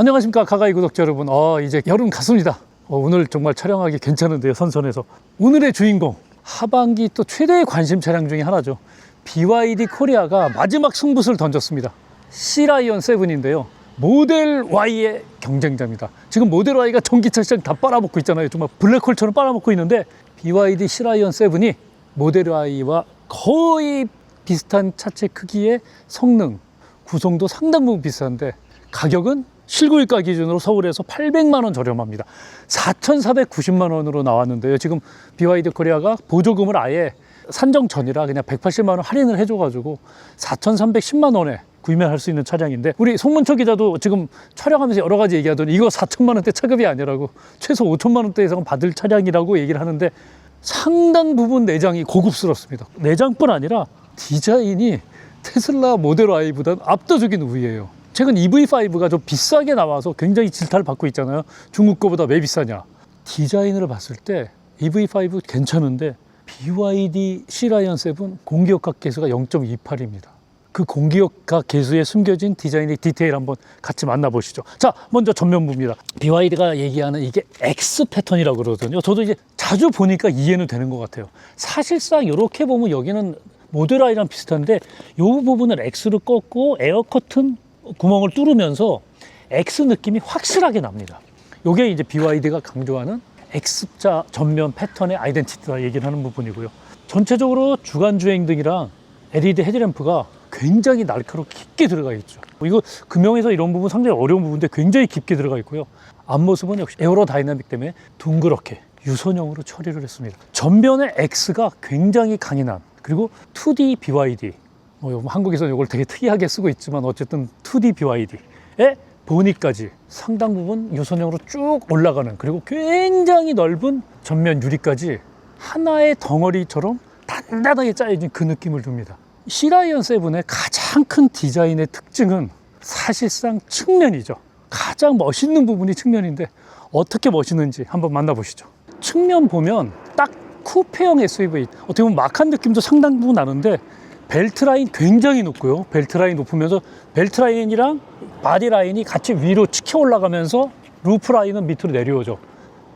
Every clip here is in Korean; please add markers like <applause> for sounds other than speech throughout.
안녕하십니까 가가이 구독자 여러분. 어 이제 여름 갔습니다. 어, 오늘 정말 촬영하기 괜찮은데요 선선해서. 오늘의 주인공 하반기 또 최대의 관심 차량 중에 하나죠. BYD 코리아가 마지막 승부수를 던졌습니다. C라이언 7인데요. 모델 Y의 경쟁자입니다. 지금 모델 Y가 전기차 시장 다 빨아먹고 있잖아요. 정말 블랙홀처럼 빨아먹고 있는데 BYD C라이언 7이 모델 Y와 거의 비슷한 차체 크기의 성능 구성도 상당 부분 비슷한데 가격은 실구일가 기준으로 서울에서 800만 원 저렴합니다. 4,490만 원으로 나왔는데요. 지금 BYD 코리아가 보조금을 아예 산정 전이라 그냥 180만 원 할인을 해줘가지고 4,310만 원에 구매할 수 있는 차량인데 우리 송문철 기자도 지금 촬영하면서 여러 가지 얘기하더니 이거 4천만 원대 차급이 아니라고 최소 5천만 원대 이상 받을 차량이라고 얘기를 하는데 상당 부분 내장이 고급스럽습니다. 내장뿐 아니라 디자인이 테슬라 모델 Y보다 압도적인 우위예요. 최근 EV5가 좀 비싸게 나와서 굉장히 질타를 받고 있잖아요. 중국 거보다 왜 비싸냐? 디자인을 봤을 때 EV5 괜찮은데 BYD C라이언 7 공기역학 계수가 0.28입니다. 그 공기역학 계수에 숨겨진 디자인의 디테일 한번 같이 만나보시죠. 자, 먼저 전면부입니다. BYD가 얘기하는 이게 X 패턴이라고 그러거든요. 저도 이제 자주 보니까 이해는 되는 것 같아요. 사실상 이렇게 보면 여기는 모델 I랑 비슷한데 이 부분을 X로 꺾고 에어 커튼 구멍을 뚫으면서 X 느낌이 확실하게 납니다. 이게 이제 BYD가 강조하는 X자 전면 패턴의 아이덴티티다 얘기를 하는 부분이고요. 전체적으로 주간 주행 등이랑 LED 헤드램프가 굉장히 날카롭게 깊게 들어가 있죠. 이거 금형에서 이런 부분 상당히 어려운 부분인데 굉장히 깊게 들어가 있고요. 앞모습은 역시 에어로 다이나믹 때문에 둥그렇게 유선형으로 처리를 했습니다. 전면의 X가 굉장히 강인한 그리고 2D BYD 뭐 한국에서는 이걸 되게 특이하게 쓰고 있지만 어쨌든 2D BYD의 보니까지 상당 부분 유선형으로 쭉 올라가는 그리고 굉장히 넓은 전면 유리까지 하나의 덩어리처럼 단단하게 짜여진 그 느낌을 줍니다. 시라이언 7의 가장 큰 디자인의 특징은 사실상 측면이죠. 가장 멋있는 부분이 측면인데 어떻게 멋있는지 한번 만나보시죠. 측면 보면 딱 쿠페형 SUV 어떻게 보면 막한 느낌도 상당 부분 나는데 벨트 라인 굉장히 높고요. 벨트 라인 높으면서 벨트 라인이랑 바디 라인이 같이 위로 치켜 올라가면서 루프 라인은 밑으로 내려오죠.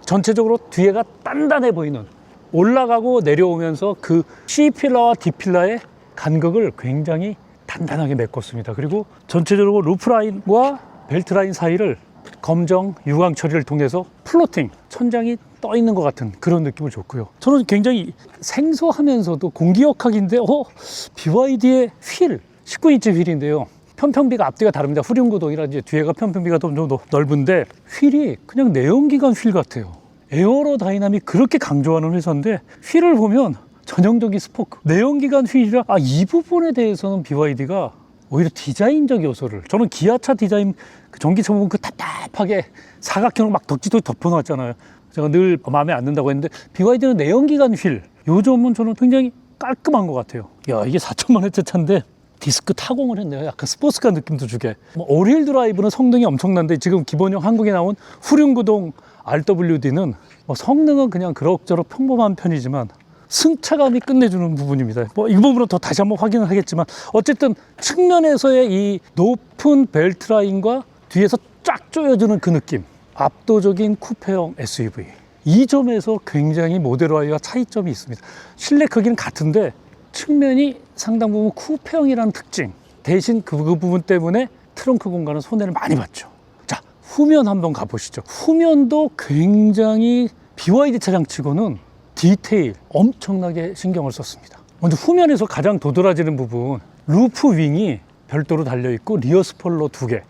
전체적으로 뒤에가 단단해 보이는 올라가고 내려오면서 그 C 필러와 D 필러의 간극을 굉장히 단단하게 메꿨습니다. 그리고 전체적으로 루프 라인과 벨트 라인 사이를 검정 유광 처리를 통해서 플로팅 천장이 떠 있는 것 같은 그런 느낌을 줬고요. 저는 굉장히 생소하면서도 공기역학인데 어 BYD의 휠 19인치 휠인데요. 편평비가 앞뒤가 다릅니다. 후륜구동이라 이제 뒤에가 편평비가 좀더 넓은데 휠이 그냥 내연기관 휠 같아요. 에어로 다이나믹 그렇게 강조하는 회사인데 휠을 보면 전형적인 스포크 내연기관 휠이라 아 이 부분에 대해서는 BYD가 오히려 디자인적 요소를 저는 기아차 디자인 그 전기차 부분 그 답답하게 사각형으로 막 덕지덕지 덮어놨잖아요. 제가 늘 마음에 안 든다고 했는데 BYD는 내연기관 휠 요점은 저는 굉장히 깔끔한 것 같아요. 야 이게 4천만 원대 차인데 디스크 타공을 했네요. 약간 스포츠카 느낌도 주게. 뭐 올힐 드라이브는 성능이 엄청난데 지금 기본형 한국에 나온 후륜구동 RWD는 뭐 성능은 그냥 그럭저럭 평범한 편이지만 승차감이 끝내주는 부분입니다. 뭐 이 부분은 더 다시 한번 확인을 하겠지만 어쨌든 측면에서의 이 높은 벨트 라인과 뒤에서 쫙 조여주는 그 느낌. 압도적인 쿠페형 SUV. 이 점에서 굉장히 모델 Y와 차이점이 있습니다. 실내 크기는 같은데 측면이 상당 부분 쿠페형이라는 특징. 대신 그, 그 부분 때문에 트렁크 공간은 손해를 많이 봤죠. 자, 후면 한번 가보시죠. 후면도 굉장히 BYD 차량 치고는 디테일 엄청나게 신경을 썼습니다. 먼저 후면에서 가장 도드라지는 부분, 루프 윙이 별도로 달려 있고 리어 스포일러 두 개,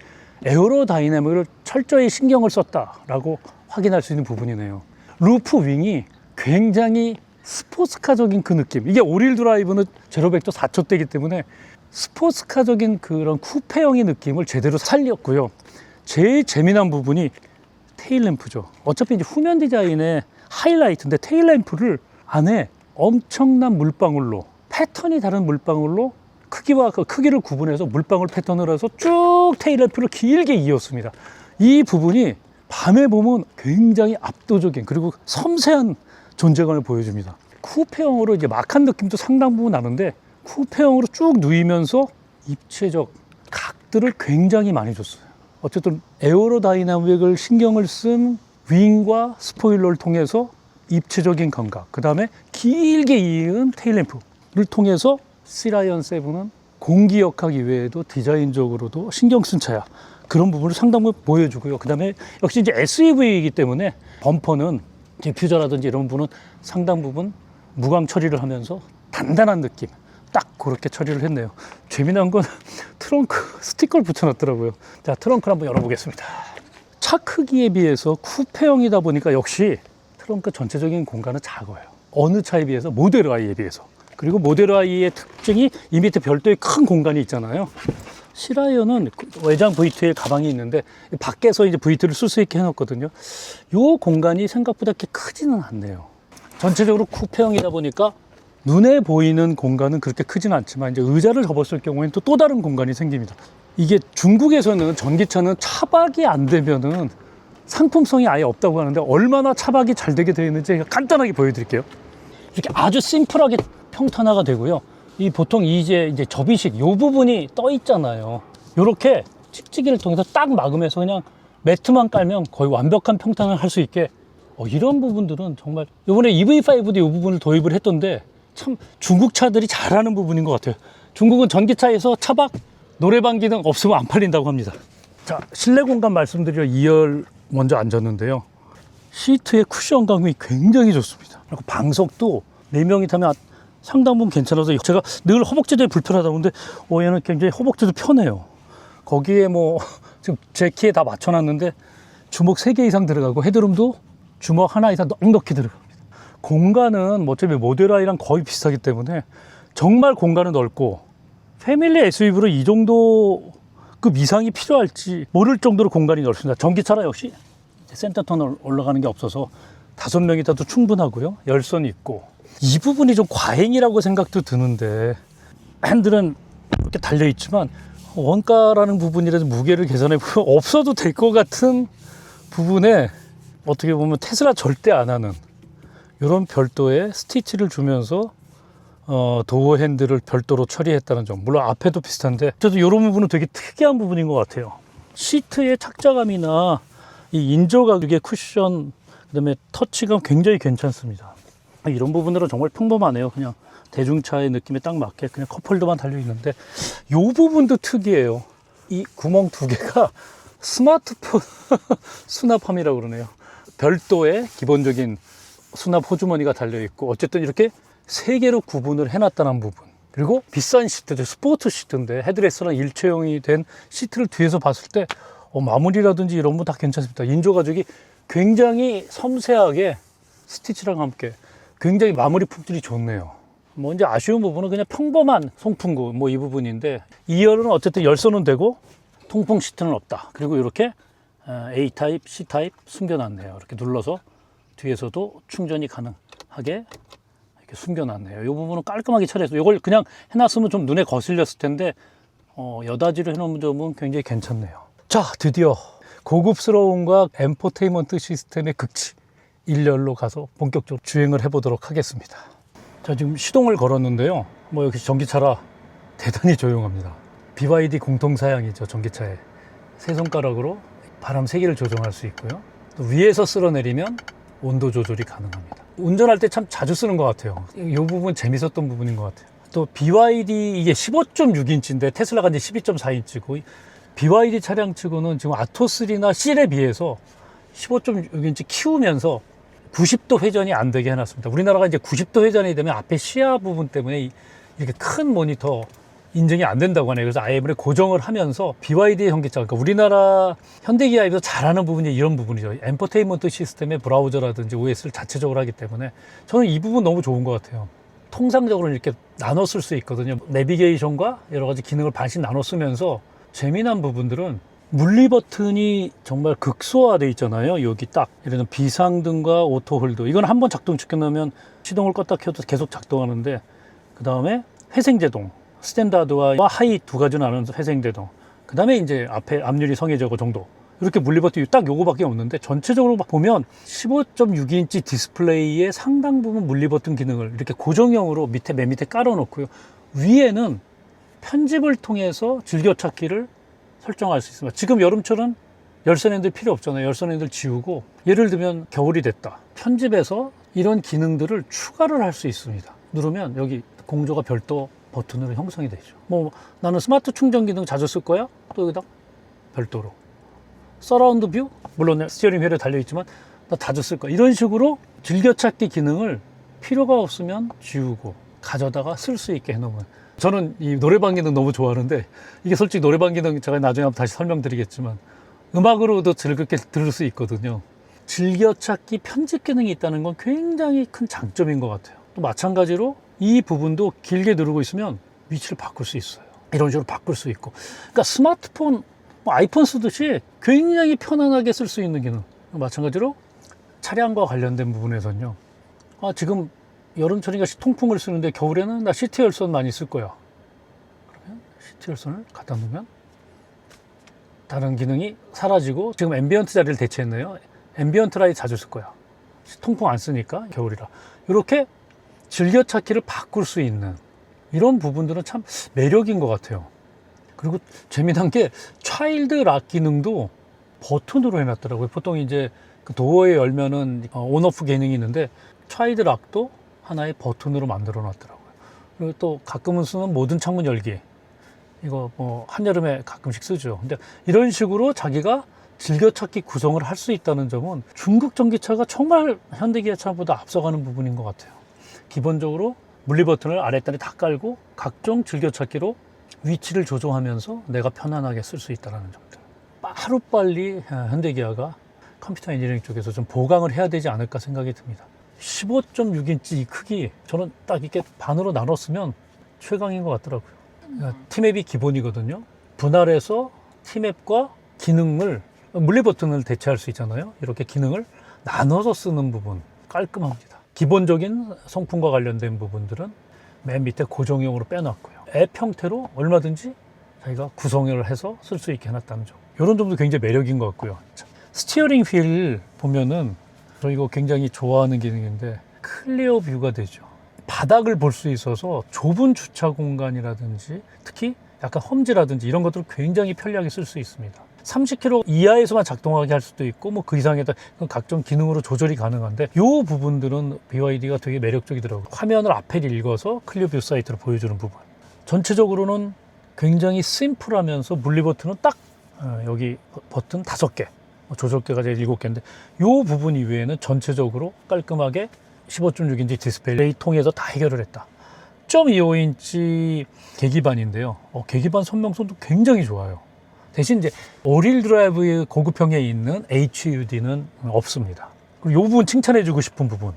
에어로 다이내믹을 철저히 신경을 썼다라고 확인할 수 있는 부분이네요. 루프 윙이 굉장히 스포츠카적인 그 느낌. 이게 오릴 드라이브는 제로백도 4초대이기 때문에 스포츠카적인 그런 쿠페형의 느낌을 제대로 살렸고요. 제일 재미난 부분이 테일램프죠. 어차피 이제 후면 디자인의 하이라이트인데 테일램프를 안에 엄청난 물방울로 패턴이 다른 물방울로 크기와 그 크기를 구분해서 물방울 패턴을 해서 쭉 테일램프를 길게 이었습니다. 이 부분이 밤에 보면 굉장히 압도적인 그리고 섬세한 존재감을 보여줍니다. 쿠페형으로 이제 막한 느낌도 상당 부분 나는데 쿠페형으로 쭉 누이면서 입체적 각들을 굉장히 많이 줬어요. 어쨌든 에어로다이나믹을 신경을 쓴 윙과 스포일러를 통해서 입체적인 감각, 그 다음에 길게 이은 테일램프를 통해서 시라이언 7은 공기 역학 이외에도 디자인적으로도 신경 쓴 차야. 그런 부분을 상당히 보여주고요. 그 다음에 역시 이제 SUV이기 때문에 범퍼는 디퓨저라든지 이런 부분은 상당 부분 무광 처리를 하면서 단단한 느낌. 딱 그렇게 처리를 했네요. 재미난 건 <laughs> 트렁크 스티커를 붙여놨더라고요. 자, 트렁크를 한번 열어보겠습니다. 차 크기에 비해서 쿠페형이다 보니까 역시 트렁크 전체적인 공간은 작아요. 어느 차에 비해서 모델 I에 비해서. 그리고 모델 I의 특징이 이 밑에 별도의 큰 공간이 있잖아요. 시라이어는 그 외장 V2에 가방이 있는데 밖에서 이제 V2를 쓸 수 있게 해놨거든요. 이 공간이 생각보다 그렇게 크지는 않네요. 전체적으로 쿠페형이다 보니까 눈에 보이는 공간은 그렇게 크진 않지만 이제 의자를 접었을 경우에는 또 또 다른 공간이 생깁니다. 이게 중국에서는 전기차는 차박이 안 되면은 상품성이 아예 없다고 하는데 얼마나 차박이 잘 되게 되어 있는지 간단하게 보여드릴게요. 이렇게 아주 심플하게 평탄화가 되고요. 이 보통 이제 이제 접이식 요 부분이 떠 있잖아요. 요렇게 찍찍이를 통해서 딱 막으면서 그냥 매트만 깔면 거의 완벽한 평탄을 할 수 있게 어, 이런 부분들은 정말 이번에 EV5도 이 부분을 도입을 했던데 참 중국 차들이 잘하는 부분인 것 같아요. 중국은 전기차에서 차박 노래방 기능 없으면 안 팔린다고 합니다. 자 실내 공간 말씀드려 2열 먼저 앉았는데요. 시트의 쿠션 감이 굉장히 좋습니다. 그리고 방석도 4명이 타면 상당 부분 괜찮아서 제가 늘 허벅지들이 불편하다고 하는데 어, 얘는 굉장히 허벅지도 편해요. 거기에 뭐 <laughs> 지금 제 키에 다 맞춰놨는데 주먹 3개 이상 들어가고 헤드룸도 주먹 하나 이상 넉넉히 들어갑니다. 공간은 뭐 어차피 모델 I랑 거의 비슷하기 때문에 정말 공간은 넓고 패밀리 SUV로 이 정도 그 미상이 필요할지 모를 정도로 공간이 넓습니다. 전기차라 역시 센터 터널 올라가는 게 없어서 다섯 명이 타도 충분하고요. 열선 있고 이 부분이 좀 과잉이라고 생각도 드는데 핸들은 이렇게 달려 있지만 원가라는 부분이라도 무게를 계산해 보면 <laughs> 없어도 될 것 같은 부분에 어떻게 보면 테슬라 절대 안 하는 이런 별도의 스티치를 주면서 어, 도어 핸들을 별도로 처리했다는 점. 물론 앞에도 비슷한데 저도 이런 부분은 되게 특이한 부분인 것 같아요. 시트의 착자감이나 이 인조가죽의 쿠션 그다음에 터치감 굉장히 괜찮습니다. 이런 부분들은 정말 평범하네요. 그냥 대중차의 느낌에 딱 맞게 그냥 컵홀더만 달려 있는데 이 부분도 특이해요. 이 구멍 두 개가 스마트폰 <laughs> 수납함이라고 그러네요. 별도의 기본적인 수납 호주머니가 달려 있고 어쨌든 이렇게 세 개로 구분을 해놨다는 부분. 그리고 비싼 시트들 스포츠 시트인데 헤드레스랑 일체형이 된 시트를 뒤에서 봤을 때 어, 마무리라든지 이런 거 다 괜찮습니다. 인조 가죽이 굉장히 섬세하게 스티치랑 함께 굉장히 마무리 품질이 좋네요. 뭐 이제 아쉬운 부분은 그냥 평범한 송풍구 뭐 이 부분인데 2열은 어쨌든 열선은 되고 통풍 시트는 없다. 그리고 이렇게 어, A 타입, C 타입 숨겨놨네요. 이렇게 눌러서 뒤에서도 충전이 가능하게 이렇게 숨겨놨네요. 이 부분은 깔끔하게 처리해서 이걸 그냥 해놨으면 좀 눈에 거슬렸을 텐데 어, 여다지로 해놓은 점은 굉장히 괜찮네요. 자, 드디어 고급스러움과 엠포테인먼트 시스템의 극치 1열로 가서 본격적으로 주행을 해보도록 하겠습니다. 자, 지금 시동을 걸었는데요. 뭐 역시 전기차라 대단히 조용합니다. BYD 공통 사양이죠, 전기차에. 세 손가락으로 바람 세기를 조정할 수 있고요. 또 위에서 쓸어내리면 온도 조절이 가능합니다. 운전할 때 참 자주 쓰는 것 같아요. 이 부분 재밌었던 부분인 것 같아요. 또 BYD 이게 15.6인치인데 테슬라가 이제 12.4인치고 BYD 차량 치고는 지금 아토3나 C에 비해서 15.6인치 키우면서 90도 회전이 안 되게 해놨습니다. 우리나라가 이제 90도 회전이 되면 앞에 시야 부분 때문에 이- 이렇게 큰 모니터 인증이 안 된다고 하네요. 그래서 이번에 고정을 하면서 BYD 현기차, 그러니까 우리나라 현대기아에서 잘하는 부분이 이런 부분이죠. 엔터테인먼트 시스템의 브라우저라든지 OS를 자체적으로 하기 때문에 저는 이 부분 너무 좋은 것 같아요. 통상적으로 이렇게 나눠 쓸 수 있거든요. 내비게이션과 여러 가지 기능을 반씩 나눠 쓰면서 재미난 부분들은 물리 버튼이 정말 극소화돼 있잖아요. 여기 딱. 예를 들면 비상등과 오토 홀드 이건 한번 작동 시켜 놓으면 시동을 껐다 켜도 계속 작동하는데 그 다음에 회생제동 스탠다드와 하이 두 가지 나누는 회생제동. 그 다음에 이제 앞에 앞유리 성해제고 정도. 이렇게 물리 버튼이 딱 요거밖에 없는데 전체적으로 막 보면 15.6인치 디스플레이에 상당 부분 물리 버튼 기능을 이렇게 고정형으로 밑에 맨 밑에 깔아 놓고요. 위에는 편집을 통해서 즐겨찾기를 설정할 수 있습니다. 지금 여름철은 열선 핸들 필요 없잖아요. 열선 핸들 지우고 예를 들면 겨울이 됐다. 편집에서 이런 기능들을 추가를 할 수 있습니다. 누르면 여기 공조가 별도 버튼으로 형성이 되죠. 뭐 나는 스마트 충전 기능 자주 쓸 거야. 또 여기다 별도로 서라운드 뷰 물론 스티어링 휠에 달려 있지만 나 자주 쓸 거야. 이런 식으로 즐겨찾기 기능을 필요가 없으면 지우고 가져다가 쓸 수 있게 해놓으면 저는 이 노래방 기능 너무 좋아하는데 이게 솔직히 노래방 기능 제가 나중에 한번 다시 설명드리겠지만 음악으로도 즐겁게 들을 수 있거든요. 즐겨찾기 편집 기능이 있다는 건 굉장히 큰 장점인 것 같아요. 또 마찬가지로 이 부분도 길게 누르고 있으면 위치를 바꿀 수 있어요. 이런 식으로 바꿀 수 있고. 그러니까 스마트폰, 뭐 아이폰 쓰듯이 굉장히 편안하게 쓸 수 있는 기능. 마찬가지로 차량과 관련된 부분에서는요. 아, 지금 여름철이니까 통풍을 쓰는데 겨울에는 나 시트 열선 많이 쓸 거야. 그러면 시트 열선을 갖다 놓으면 다른 기능이 사라지고 지금 앰비언트 자리를 대체했네요. 앰비언트 라이트 자주 쓸 거야. 통풍 안 쓰니까 겨울이라. 이렇게 즐겨 찾기를 바꿀 수 있는 이런 부분들은 참 매력인 것 같아요. 그리고 재미난 게 차일드 락 기능도 버튼으로 해놨더라고요. 보통 이제 그 도어에 열면은 어, 온오프 기능이 있는데 차일드 락도 하나의 버튼으로 만들어 놨더라고요. 그리고 또 가끔은 쓰는 모든 창문 열기. 이거 뭐 한여름에 가끔씩 쓰죠. 근데 이런 식으로 자기가 즐겨찾기 구성을 할 수 있다는 점은 중국 전기차가 정말 현대기아차보다 앞서가는 부분인 것 같아요. 기본적으로 물리 버튼을 아랫단에 다 깔고 각종 즐겨찾기로 위치를 조정하면서 내가 편안하게 쓸 수 있다는 점들. 하루빨리 현대기아가 컴퓨터 엔지니어링 쪽에서 좀 보강을 해야 되지 않을까 생각이 듭니다. 15.6인치 이 크기 저는 딱 이렇게 반으로 나눴으면 최강인 것 같더라고요. 그러니까 티맵이 기본이거든요. 분할해서 티맵과 기능을 물리 버튼을 대체할 수 있잖아요. 이렇게 기능을 나눠서 쓰는 부분 깔끔합니다. 기본적인 성품과 관련된 부분들은 맨 밑에 고정형으로 빼놨고요. 앱 형태로 얼마든지 자기가 구성을 해서 쓸 수 있게 해놨다는 점. 이런 점도 굉장히 매력인 것 같고요. 자, 스티어링 휠 보면은 저 이거 굉장히 좋아하는 기능인데 클리어 뷰가 되죠. 바닥을 볼 수 있어서 좁은 주차 공간이라든지 특히 약간 험지라든지 이런 것들을 굉장히 편리하게 쓸 수 있습니다. 30km 이하에서만 작동하게 할 수도 있고 뭐 그 이상에다 각종 기능으로 조절이 가능한데 이 부분들은 BYD가 되게 매력적이더라고요. 화면을 앞에 읽어서 클리어 뷰 사이트로 보여주는 부분. 전체적으로는 굉장히 심플하면서 물리 버튼은 딱 어, 여기 버튼 다섯 개, 뭐 조절계가 이제 일곱 개인데 이 부분 이외에는 전체적으로 깔끔하게 15.6인치 디스플레이 통해서 다 해결을 했다. 1.25인치 계기반인데요. 어, 계기반 선명성도 굉장히 좋아요. 대신 이제 오릴 드라이브의 고급형에 있는 HUD는 없습니다. 그리고 이 부분 칭찬해 주고 싶은 부분.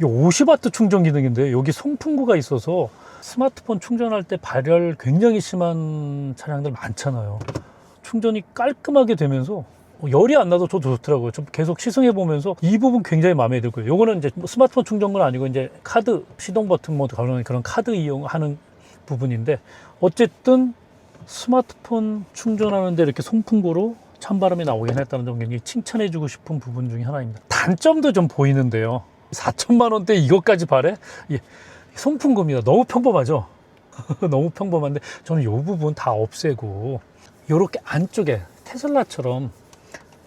이 50와트 충전 기능인데 여기 송풍구가 있어서 스마트폰 충전할 때 발열 굉장히 심한 차량들 많잖아요. 충전이 깔끔하게 되면서 어, 열이 안 나도 저도 좋더라고요. 좀 계속 시승해 보면서 이 부분 굉장히 마음에 들고요. 요거는 이제 뭐 스마트폰 충전건 아니고 이제 카드 시동 버튼 뭐 그런 그런 카드 이용하는 부분인데 어쨌든 스마트폰 충전하는데 이렇게 송풍구로 찬바람이 나오긴 했다는 점 굉장히 칭찬해주고 싶은 부분 중에 하나입니다. 단점도 좀 보이는데요. 4천만 원대 이것까지 바래? 예, 송풍구입니다. 너무 평범하죠? <laughs> 너무 평범한데 저는 이 부분 다 없애고 이렇게 안쪽에 테슬라처럼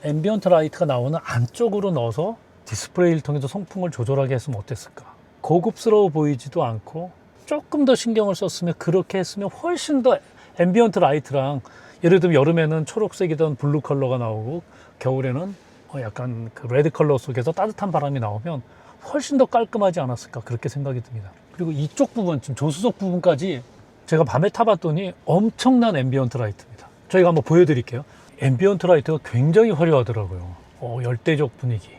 앰비언트 라이트가 나오는 안쪽으로 넣어서 디스플레이를 통해서 송풍을 조절하게 했으면 어땠을까? 고급스러워 보이지도 않고 조금 더 신경을 썼으면 그렇게 했으면 훨씬 더 앰비언트 라이트랑 예를 들면 여름에는 초록색이던 블루 컬러가 나오고 겨울에는 어, 약간 그 레드 컬러 속에서 따뜻한 바람이 나오면 훨씬 더 깔끔하지 않았을까 그렇게 생각이 듭니다. 그리고 이쪽 부분 지금 조수석 부분까지 제가 밤에 타봤더니 엄청난 앰비언트 라이트입니다. 저희가 한번 보여드릴게요. 앰비언트 라이트가 굉장히 화려하더라고요. 어, 열대적 분위기.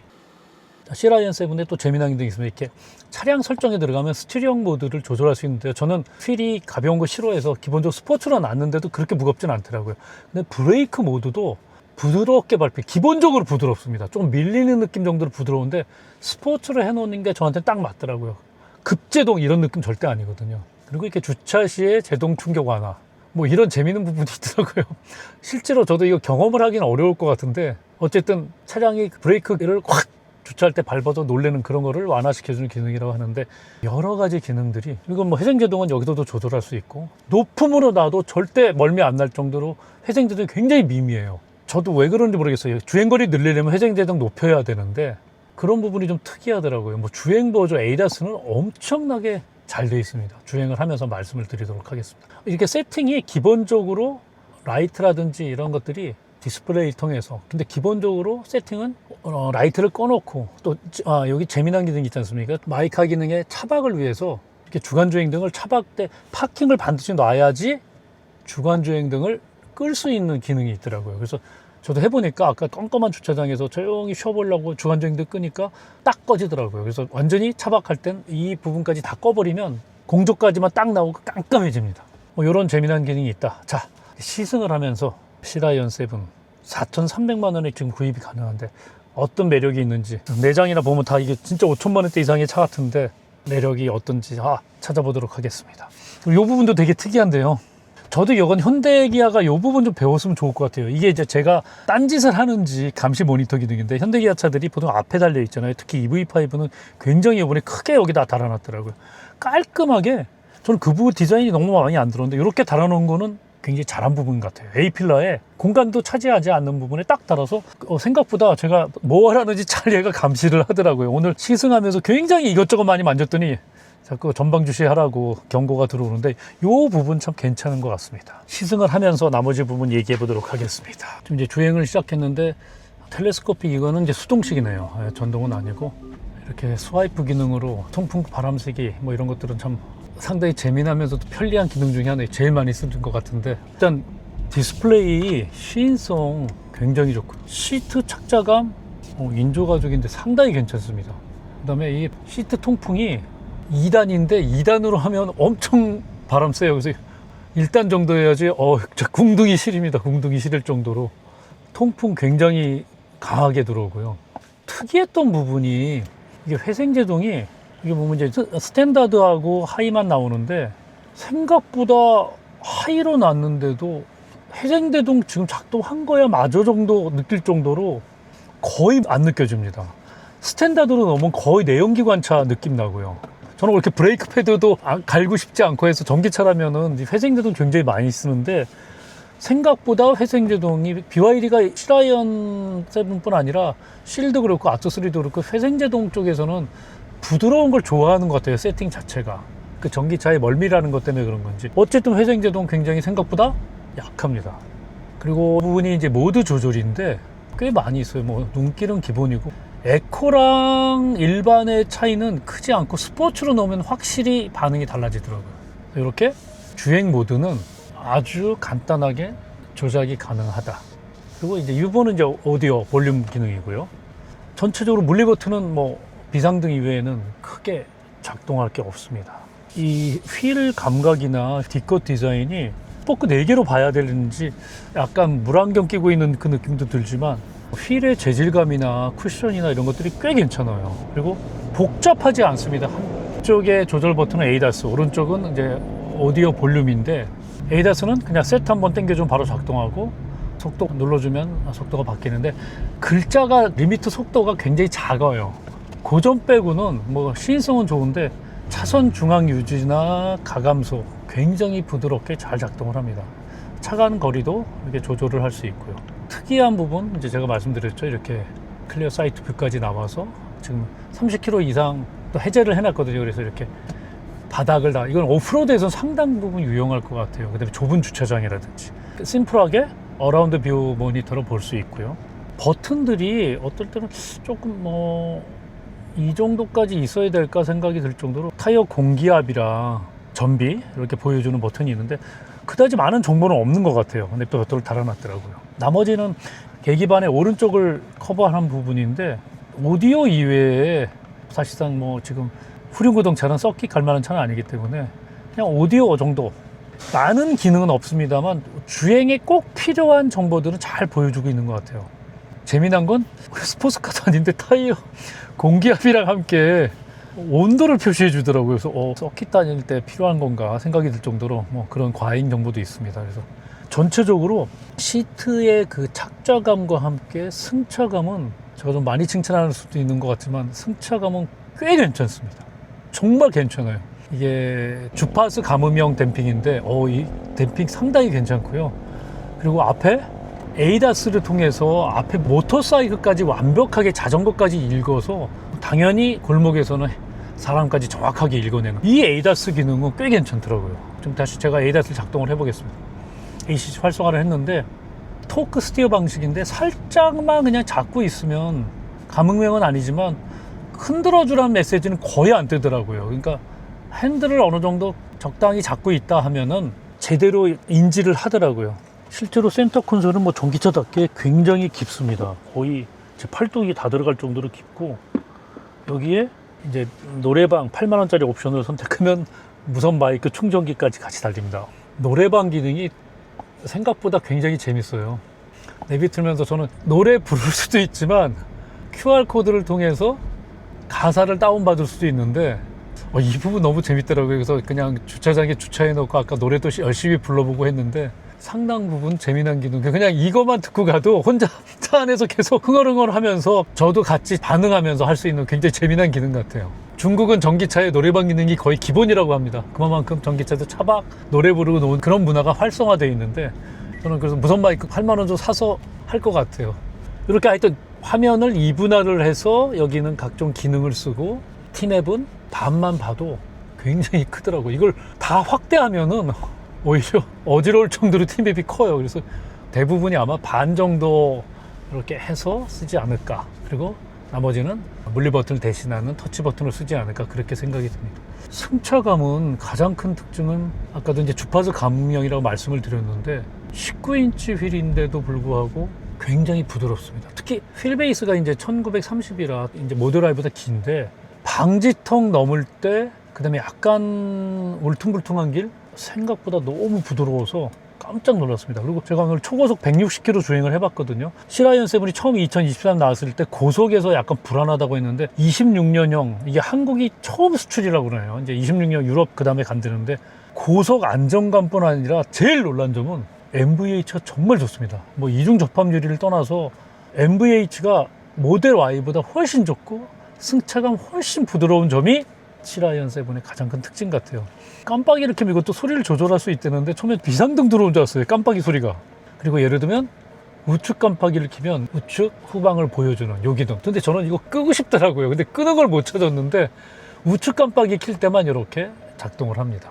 시라이언 7에 또 재미난 기능이 있습니다. 이렇게 차량 설정에 들어가면 스티리형 모드를 조절할 수 있는데요. 저는 휠이 가벼운 거 싫어해서 기본적으로 스포츠로 놨는데도 그렇게 무겁진 않더라고요. 근데 브레이크 모드도 부드럽게 밟히 기본적으로 부드럽습니다. 좀 밀리는 느낌 정도로 부드러운데 스포츠로 해놓는 게 저한테 딱 맞더라고요. 급제동 이런 느낌 절대 아니거든요. 그리고 이렇게 주차 시에 제동 충격 완화. 뭐 이런 재미있는 부분이 있더라고요. <laughs> 실제로 저도 이거 경험을 하기는 어려울 것 같은데 어쨌든 차량이 브레이크를 확 주차할 때 밟아도 놀래는 그런 거를 완화시켜주는 기능이라고 하는데 여러 가지 기능들이 이건 뭐 회생제동은 여기서도 조절할 수 있고 높음으로 놔도 절대 멀미 안 날 정도로 회생제동이 굉장히 미미해요. 저도 왜 그런지 모르겠어요. 주행거리 늘리려면 회생제동 높여야 되는데 그런 부분이 좀 특이하더라고요. 뭐 주행 보조 에이다스는 엄청나게 잘 돼 있습니다. 주행을 하면서 말씀을 드리도록 하겠습니다. 이렇게 세팅이 기본적으로 라이트라든지 이런 것들이 디스플레이를 통해서 근데 기본적으로 세팅은 어, 라이트를 꺼놓고 또 아, 여기 재미난 기능이 있지 않습니까? 마이카 기능의 차박을 위해서 이렇게 주간 주행 등을 차박 때 파킹을 반드시 놔야지 주간 주행 등을 끌 수 있는 기능이 있더라고요. 그래서 저도 해보니까 아까 껌껌한 주차장에서 조용히 쉬어보려고 주간 주행등 끄니까 딱 꺼지더라고요. 그래서 완전히 차박할 땐 이 부분까지 다 꺼버리면 공조까지만 딱 나오고 깜깜해집니다. 뭐 이런 재미난 기능이 있다. 자, 시승을 하면서 시라이언 7 4,300만 원에 지금 구입이 가능한데 어떤 매력이 있는지 내장이나 보면 다 이게 진짜 5천만 원대 이상의 차 같은데 매력이 어떤지 아, 찾아보도록 하겠습니다. 이 부분도 되게 특이한데요. 저도 이건 현대기아가 이 부분 좀 배웠으면 좋을 것 같아요. 이게 이제 제가 딴짓을 하는지 감시 모니터 기능인데 현대기아 차들이 보통 앞에 달려 있잖아요. 특히 EV5는 굉장히 이번에 크게 여기다 달아놨더라고요. 깔끔하게 저는 그 부분 디자인이 너무 마음에 안 들었는데 이렇게 달아놓은 거는 굉장히 잘한 부분 같아요. A 필러에 공간도 차지하지 않는 부분에 딱 달아서 어, 생각보다 제가 뭐 하라는지 잘 얘가 감시를 하더라고요. 오늘 시승하면서 굉장히 이것저것 많이 만졌더니 자꾸 전방 주시하라고 경고가 들어오는데 이 부분 참 괜찮은 것 같습니다. 시승을 하면서 나머지 부분 얘기해 보도록 하겠습니다. 지금 이제 주행을 시작했는데 텔레스코픽 이거는 이제 수동식이네요. 예, 전동은 아니고 이렇게 스와이프 기능으로 통풍 바람쐬기 뭐 이런 것들은 참 상당히 재미나면서도 편리한 기능 중에 하나 제일 많이 쓰는 것 같은데 일단 디스플레이 시인성 굉장히 좋고 시트 착자감 어, 인조 가죽인데 상당히 괜찮습니다. 그다음에 이 시트 통풍이 2단인데 2단으로 하면 엄청 바람 쐬요. 그래서 1단 정도 해야지 어, 저 궁둥이 시립니다. 궁둥이 시릴 정도로 통풍 굉장히 강하게 들어오고요. 특이했던 부분이 이게 회생제동이 이게 보면 이제 스- 스탠다드하고 하이만 나오는데 생각보다 하이로 놨는데도 회생제동 지금 작동한 거야 마저 정도 느낄 정도로 거의 안 느껴집니다. 스탠다드로 넣으면 거의 내연기관차 느낌 나고요. 저는 이렇게 브레이크 패드도 안- 갈고 싶지 않고 해서 전기차라면은 이 회생제동 굉장히 많이 쓰는데 생각보다 회생제동이 BYD가 시라이언 7뿐 아니라 실도 그렇고 아토3도 그렇고 회생제동 쪽에서는 부드러운 걸 좋아하는 것 같아요 세팅 자체가. 그 전기차의 멀미라는 것 때문에 그런 건지. 어쨌든 회생제동 굉장히 생각보다 약합니다. 그리고 그 부분이 이제 모드 조절인데 꽤 많이 있어요. 뭐 눈길은 기본이고 에코랑 일반의 차이는 크지 않고 스포츠로 넣으면 확실히 반응이 달라지더라고요 이렇게 주행 모드는 아주 간단하게 조작이 가능하다. 그리고 이제 6번은 이제 오디오 볼륨 기능이고요. 전체적으로 물리 버튼은 뭐 비상등 이외에는 크게 작동할 게 없습니다. 이 휠 감각이나 뒷겉 디자인이 포크 4개로 봐야 되는지 약간 물안경 끼고 있는 그 느낌도 들지만 휠의 재질감이나 쿠션이나 이런 것들이 꽤 괜찮아요. 그리고 복잡하지 않습니다. 한쪽에 조절 버튼은 에이다스, 오른쪽은 이제 오디오 볼륨인데 에이다스는 그냥 세트 한번 당겨주면 바로 작동하고 속도 눌러주면 속도가 바뀌는데 글자가 리미트 속도가 굉장히 작아요. 고점 빼고는 뭐 시인성은 좋은데 차선 중앙 유지나 가감소 굉장히 부드럽게 잘 작동을 합니다. 차간 거리도 이렇게 조절을 할 수 있고요. 특이한 부분 이제 제가 말씀드렸죠. 이렇게 클리어 사이트 뷰까지 나와서 지금 30km 이상 또 해제를 해놨거든요. 그래서 이렇게 바닥을 다 이건 오프로드에서 상당 부분 유용할 것 같아요. 그다음에 좁은 주차장이라든지 심플하게 어라운드 뷰 모니터로 볼 수 있고요. 버튼들이 어떨 때는 조금 뭐 이 정도까지 있어야 될까 생각이 들 정도로 타이어 공기압이랑 전비 이렇게 보여주는 버튼이 있는데 그다지 많은 정보는 없는 것 같아요. 근데 또 버튼을 달아놨더라고요. 나머지는 계기반의 오른쪽을 커버하는 부분인데 오디오 이외에 사실상 뭐 지금 후륜구동 차는 썩기 갈 만한 차는 아니기 때문에 그냥 오디오 정도 많은 기능은 없습니다만 주행에 꼭 필요한 정보들은 잘 보여주고 있는 것 같아요. 재미난 건 <laughs> 스포츠카도 아닌데 타이어 공기압이랑 함께 온도를 표시해 주더라고요. 그래서 어, 서킷 다닐 때 필요한 건가 생각이 들 정도로 뭐 그런 과잉 정보도 있습니다. 그래서 전체적으로 시트의 그 착자감과 함께 승차감은 제가 좀 많이 칭찬할 수도 있는 것 같지만 승차감은 꽤 괜찮습니다. 정말 괜찮아요. 이게 주파수 감음형 댐핑인데 어, 이 댐핑 상당히 괜찮고요. 그리고 앞에 에이다스를 통해서 앞에 모터사이클까지 완벽하게 자전거까지 읽어서 당연히 골목에서는 사람까지 정확하게 읽어내는 이 에이다스 기능은 꽤 괜찮더라고요. 좀 다시 제가 에이다스를 작동을 해보겠습니다. ACC 활성화를 했는데 토크 스티어 방식인데 살짝만 그냥 잡고 있으면 감흥명은 아니지만 흔들어주라는 메시지는 거의 안 뜨더라고요. 그러니까 핸들을 어느 정도 적당히 잡고 있다 하면은 제대로 인지를 하더라고요. 실제로 센터 콘솔은 뭐 전기차답게 굉장히 깊습니다. 거의 제 팔뚝이 다 들어갈 정도로 깊고 여기에 이제 노래방 8만 원짜리 옵션을 선택하면 무선 마이크 충전기까지 같이 달립니다. 노래방 기능이 생각보다 굉장히 재밌어요. 내비 틀면서 저는 노래 부를 <laughs> 수도 있지만 QR 코드를 통해서 가사를 다운받을 수도 있는데 어, 이 부분 너무 재밌더라고요. 그래서 그냥 주차장에 주차해 놓고 아까 노래도 열심히 불러보고 했는데 상당 부분 재미난 기능. 그냥 이것만 듣고 가도 혼자 <laughs> 차 안에서 계속 흥얼흥얼 하면서 저도 같이 반응하면서 할 수 있는 굉장히 재미난 기능 같아요. 중국은 전기차에 노래방 기능이 거의 기본이라고 합니다. 그만큼 전기차도 차박 노래 부르고 노는 그런 문화가 활성화되어 있는데 저는 그래서 무선 마이크 8만 원 좀 사서 할 것 같아요. 이렇게 하여튼 화면을 이분할을 해서 여기는 각종 기능을 쓰고 티맵은 반만 봐도 굉장히 크더라고. 이걸 다 확대하면은 오히려 어지러울 정도로 티맵이 커요. 그래서 대부분이 아마 반 정도 이렇게 해서 쓰지 않을까. 그리고 나머지는 물리 버튼을 대신하는 터치 버튼을 쓰지 않을까 그렇게 생각이 듭니다. 승차감은 가장 큰 특징은 아까도 이제 주파수 감음형이라고 말씀을 드렸는데 19인치 휠인데도 불구하고 굉장히 부드럽습니다. 특히 휠 베이스가 이제 1930이라 이제 모델라이보다 긴데 방지턱 넘을 때 그다음에 약간 울퉁불퉁한 길 생각보다 너무 부드러워서 깜짝 놀랐습니다. 그리고 제가 오늘 초고속 160km 주행을 해봤거든요. 시라이언 7이 처음 2023 나왔을 때 고속에서 약간 불안하다고 했는데 26년형 이게 한국이 처음 수출이라고 그러네요. 이제 26년 유럽 그 다음에 간다는데 고속 안정감뿐 아니라 제일 놀란 점은 MVH가 정말 좋습니다. 뭐 이중 접합유리를 떠나서 MVH가 모델 Y보다 훨씬 좋고 승차감 훨씬 부드러운 점이 시라이언 7의 가장 큰 특징 같아요. 깜빡이 이렇게 또 소리를 조절할 수 있다는데 처음에 비상등 들어온 줄 알았어요. 깜빡이 소리가. 그리고 예를 들면 우측 깜빡이를 켜면 우측 후방을 보여주는 요기등. 근데 저는 이거 끄고 싶더라고요. 근데 끄는 걸 못 찾았는데 우측 깜빡이 킬 때만 이렇게 작동을 합니다.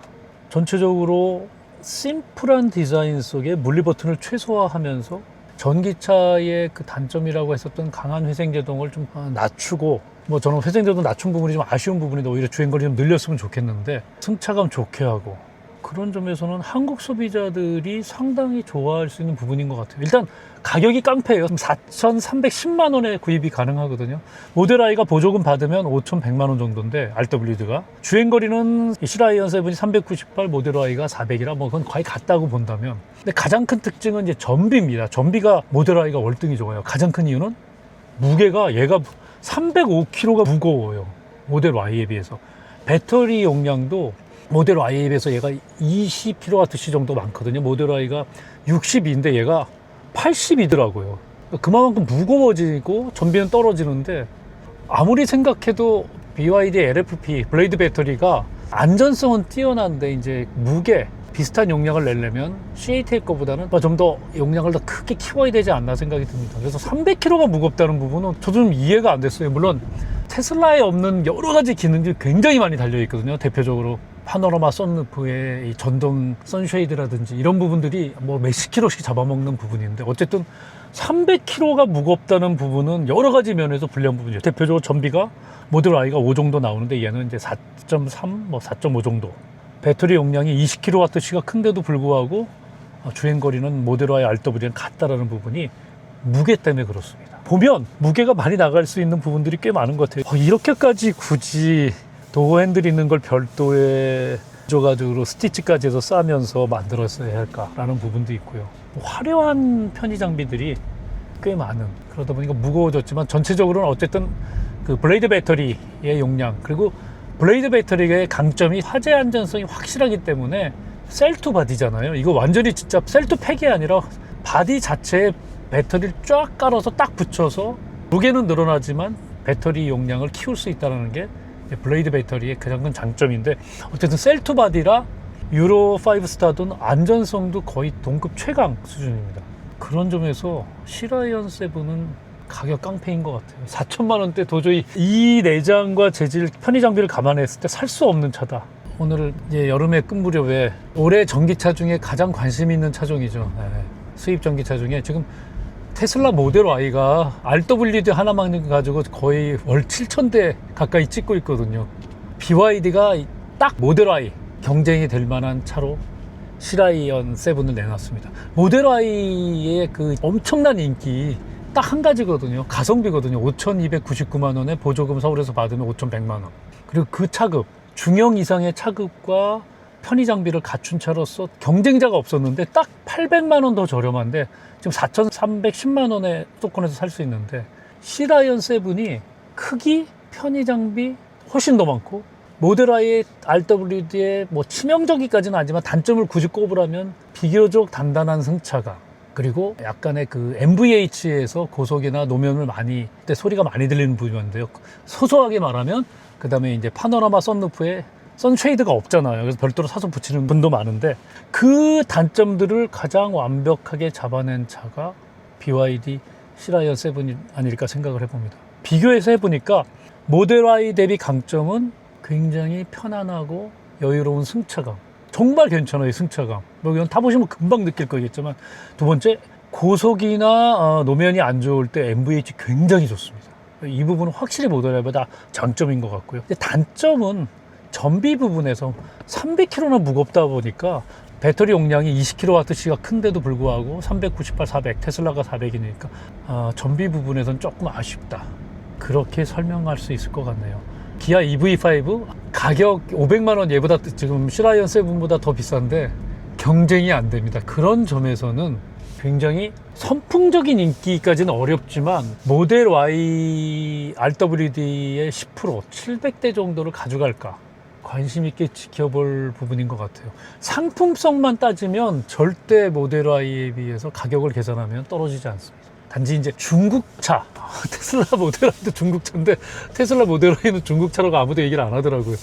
전체적으로 심플한 디자인 속에 물리 버튼을 최소화하면서 전기차의 그 단점이라고 했었던 강한 회생 제동을 좀 어, 낮추고 뭐 저는 회생 제동 낮춘 부분이 좀 아쉬운 부분인데 오히려 주행거리 좀 늘렸으면 좋겠는데 승차감 좋게 하고 그런 점에서는 한국 소비자들이 상당히 좋아할 수 있는 부분인 것 같아요. 일단 가격이 깡패예요. 4,310만 원에 구입이 가능하거든요. 모델 I가 보조금 받으면 5,100만 원 정도인데 RWD가 주행거리는 시라이언 7이 398, 모델 I가 400이라 뭐 그건 거의 같다고 본다면 근데 가장 큰 특징은 이제 전비입니다. 전비가 모델 I가 월등히 좋아요. 가장 큰 이유는 무게가 얘가 305kg가 무거워요. 모델 Y에 비해서. 배터리 용량도 모델 Y에 비해서 얘가 20kWh 정도 많거든요. 모델 Y가 62인데 얘가 80이더라고요. 그만큼 무거워지고 전비는 떨어지는데 아무리 생각해도 BYD LFP 블레이드 배터리가 안전성은 뛰어난데 이제 무게 비슷한 용량을 내려면 CATL 거보다는 좀 더 용량을 더 크게 키워야 되지 않나 생각이 듭니다. 그래서 300kg가 무겁다는 부분은 저도 좀 이해가 안 됐어요. 물론 테슬라에 없는 여러 가지 기능들이 굉장히 많이 달려 있거든요. 대표적으로 파노라마 썬루프의 이 전동 선쉐이드라든지 이런 부분들이 뭐 몇십 킬로씩 잡아먹는 부분인데 어쨌든 300kg가 무겁다는 부분은 여러 가지 면에서 불리한 부분이죠. 대표적으로 전비가 모델 I가 5 정도 나오는데 얘는 이제 4.3, 뭐 4.5 정도. 배터리 용량이 20kWh가 큰데도 불구하고 어, 주행거리는 모델 Y RW랑 같다라는 부분이 무게 때문에 그렇습니다. 보면 무게가 많이 나갈 수 있는 부분들이 꽤 많은 것 같아요. 어, 이렇게까지 굳이 도어 핸들 있는 걸 별도의 가지고 스티치까지 해서 싸면서 만들었어야 할까라는 부분도 있고요. 화려한 편의 장비들이 꽤 많은 그러다 보니까 무거워졌지만 전체적으로는 어쨌든 그 블레이드 배터리의 용량 그리고 블레이드 배터리의 강점이 화재 안전성이 확실하기 때문에 셀투 바디잖아요. 이거 완전히 진짜 셀투 팩이 아니라 바디 자체에 배터리를 쫙 깔아서 딱 붙여서 무게는 늘어나지만 배터리 용량을 키울 수 있다는 게 블레이드 배터리의 가장 큰 장점인데 어쨌든 셀투 바디라 유로 5 스타든 안전성도 거의 동급 최강 수준입니다. 그런 점에서 시라이언 7은 가격 깡패인 것 같아요. 4천만 원대 도저히 이 내장과 재질 편의 장비를 감안했을 때 살 수 없는 차다. 오늘 이제 여름의 끝 무렵에 올해 전기차 중에 가장 관심 있는 차종이죠. 네. 수입 전기차 중에 지금 테슬라 모델 Y가 RWD 하나만 가지고 거의 월 7천 대 가까이 찍고 있거든요. BYD가 딱 모델 Y 경쟁이 될 만한 차로 시라이언 7을 내놨습니다. 모델 Y의 그 엄청난 인기 딱 한 가지거든요. 가성비거든요. 5,299만 원에 보조금 서울에서 받으면 5,100만 원. 그리고 그 차급, 중형 이상의 차급과 편의 장비를 갖춘 차로서 경쟁자가 없었는데 딱 800만 원 더 저렴한데 지금 4,310만 원에 수도권에서 살 수 있는데 시라이언 7이 크기, 편의 장비 훨씬 더 많고 모델 I의 RWD의 뭐 치명적이까지는 아니지만 단점을 굳이 꼽으라면 비교적 단단한 승차감 그리고 약간의 그 MVH에서 고속이나 노면을 많이 그때 소리가 많이 들리는 부분인데요. 소소하게 말하면 그 다음에 이제 파노라마 썬루프에 선쉐이드가 없잖아요. 그래서 별도로 사서 붙이는 분도 많은데 그 단점들을 가장 완벽하게 잡아낸 차가 BYD 시라이언 7이 아닐까 생각을 해봅니다. 비교해서 해보니까 모델 Y 대비 강점은 굉장히 편안하고 여유로운 승차감. 정말 괜찮아요, 승차감. 뭐 이건 타보시면 금방 느낄 거겠지만 두 번째 고속이나 어, 노면이 안 좋을 때 MVH 굉장히 좋습니다. 이 부분은 확실히 모델 Y보다 장점인 것 같고요. 단점은 전비 부분에서 300kg나 무겁다 보니까 배터리 용량이 20kWh가 큰데도 불구하고 398, 400, 테슬라가 400이니까 아, 전비 부분에선 조금 아쉽다. 그렇게 설명할 수 있을 것 같네요. 기아 EV5 가격 500만 원 얘보다 지금 시라이언 7보다 더 비싼데 경쟁이 안 됩니다. 그런 점에서는 굉장히 선풍적인 인기까지는 어렵지만 모델 Y RWD의 10% 700대 정도를 가져갈까 관심 있게 지켜볼 부분인 것 같아요. 상품성만 따지면 절대 모델 Y에 비해서 가격을 계산하면 떨어지지 않습니다. 단지 이제 중국차 테슬라 모델 Y도 중국차인데 테슬라 모델 Y는 중국차라고 아무도 얘기를 안 하더라고요.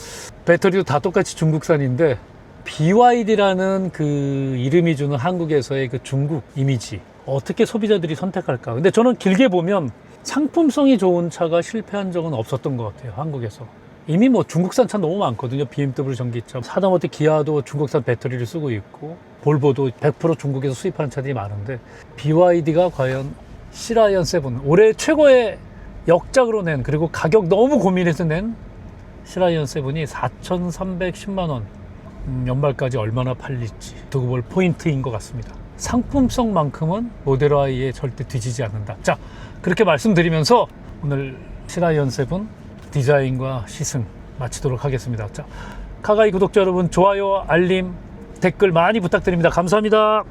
배터리도 다 똑같이 중국산인데 BYD라는 그 이름이 주는 한국에서의 그 중국 이미지 어떻게 소비자들이 선택할까? 근데 저는 길게 보면 상품성이 좋은 차가 실패한 적은 없었던 것 같아요. 한국에서. 이미 뭐 중국산 차 너무 많거든요. BMW 전기차. 하다못해 기아도 중국산 배터리를 쓰고 있고 볼보도 100% 중국에서 수입하는 차들이 많은데 BYD가 과연 시라이언 7 올해 최고의 역작으로 낸 그리고 가격 너무 고민해서 낸 시라이언 7이 4,310만 원 음, 연말까지 얼마나 팔릴지 두고 볼 포인트인 것 같습니다. 상품성만큼은 모델 Y에 절대 뒤지지 않는다. 자, 그렇게 말씀드리면서 오늘 시라이언 7 디자인과 시승 마치도록 하겠습니다. 자, 카가이 구독자 여러분 좋아요, 알림, 댓글 많이 부탁드립니다. 감사합니다.